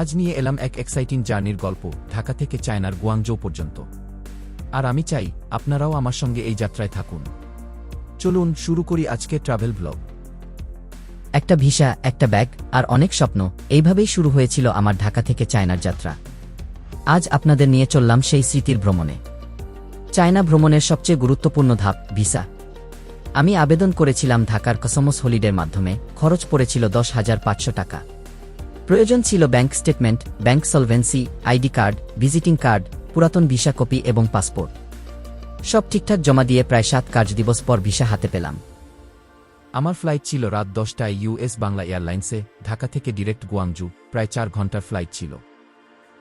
আজ নিয়ে এলাম এক এক্সাইটিং জার্নির গল্প, ঢাকা থেকে চায়নার গুয়াংজৌ পর্যন্ত। আর আমি চাই আপনারাও আমার সঙ্গে এই যাত্রায় থাকুন। চলুন শুরু করি আজকে ট্রাভেল ব্লগ একটা ভিসা, একটা ব্যাগ, আর অনেক স্বপ্ন, এইভাবেই শুরু হয়েছিল আমার ঢাকা থেকে চায়নার যাত্রা। আজ আপনাদের নিয়ে চললাম সেই স্মৃতির ভ্রমণে। চায়না ভ্রমণের সবচেয়ে গুরুত্বপূর্ণ ধাপ, ভিসা। আমি আবেদন করেছিলাম ঢাকার কসমস হলিডের মাধ্যমে, খরচ পড়েছিল দশ হাজার পাঁচশো টাকা। প্রয়োজন ছিল bank statement bank solvency ID card visiting card পুরাতন ভিসা কপি এবং পাসপোর্ট সব ঠিকঠাক জমা দিয়ে প্রায় সাত কাজ কার্যদিবস পর ভিসা হাতে পেলাম। আমার ফ্লাইট ছিল রাত দশটায় ইউএস বাংলা এয়ারলাইন্সে, ঢাকা থেকে ডিরেক্ট গুয়াংজু, প্রায় চার ঘণ্টার ফ্লাইট ছিল।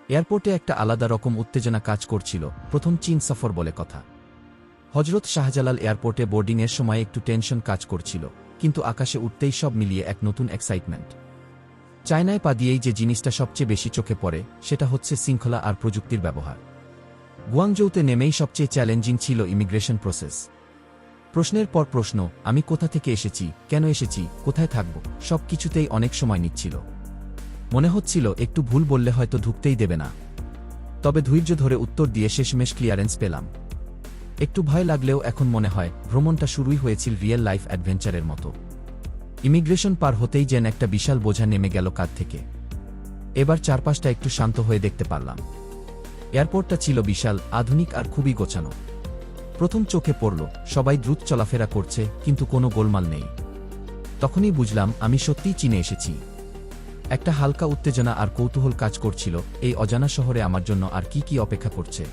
এয়ারপোর্টে একটা আলাদা রকম উত্তেজনা কাজ করছিল, প্রথম চীন সফর বলে কথা। হজরত শাহজালাল এয়ারপোর্টে বোর্ডিংয়ের সময় একটু টেনশন কাজ করছিল, কিন্তু আকাশে উঠতেই সব মিলিয়ে এক নতুন এক্সাইটমেন্ট চায়নায় পা দিয়েই যে জিনিসটা সবচেয়ে বেশি চোখে পড়ে, সেটা হচ্ছে শৃঙ্খলা আর প্রযুক্তির ব্যবহার। গুয়াংজৌতে নেমেই সবচেয়ে চ্যালেঞ্জিং ছিল ইমিগ্রেশন প্রসেস। প্রশ্নের পর প্রশ্ন, আমি কোথা থেকে এসেছি, কেন এসেছি, কোথায় থাকব সব কিছুতেই অনেক সময় নিচ্ছিল। মনে হচ্ছিল, একটু ভুল বললে হয়তো ঢুকতেই দেবে না। তবে ধৈর্য ধরে উত্তর দিয়ে শেষমেশ ক্লিয়ারেন্স পেলাম। একটু ভয় লাগলেও এখন মনে হয়, ভ্রমণটা শুরুই হয়েছিল রিয়েল লাইফ অ্যাডভেঞ্চারের মতো। ইমিগ্রেশন পার হতেই যেন একটা বিশাল বোঝা নেমে গেল কাঁধ থেকে। এবার চারপাশটা একটু শান্ত হয়ে দেখতে পারলাম। এয়ারপোর্টটা ছিল বিশাল, আধুনিক আর খুবই গোছানো। প্রথম চোখে পড়ল, সবাই দ্রুত চলাফেরা করছে, কিন্তু কোনো গোলমাল নেই। তখনই বুঝলাম, আমি সত্যিই চিনে এসেছি। একটা হালকা উত্তেজনা আর কৌতূহল কাজ করছিল, এই অজানা শহরে আমার জন্য আর কি কি অপেক্ষা করছে।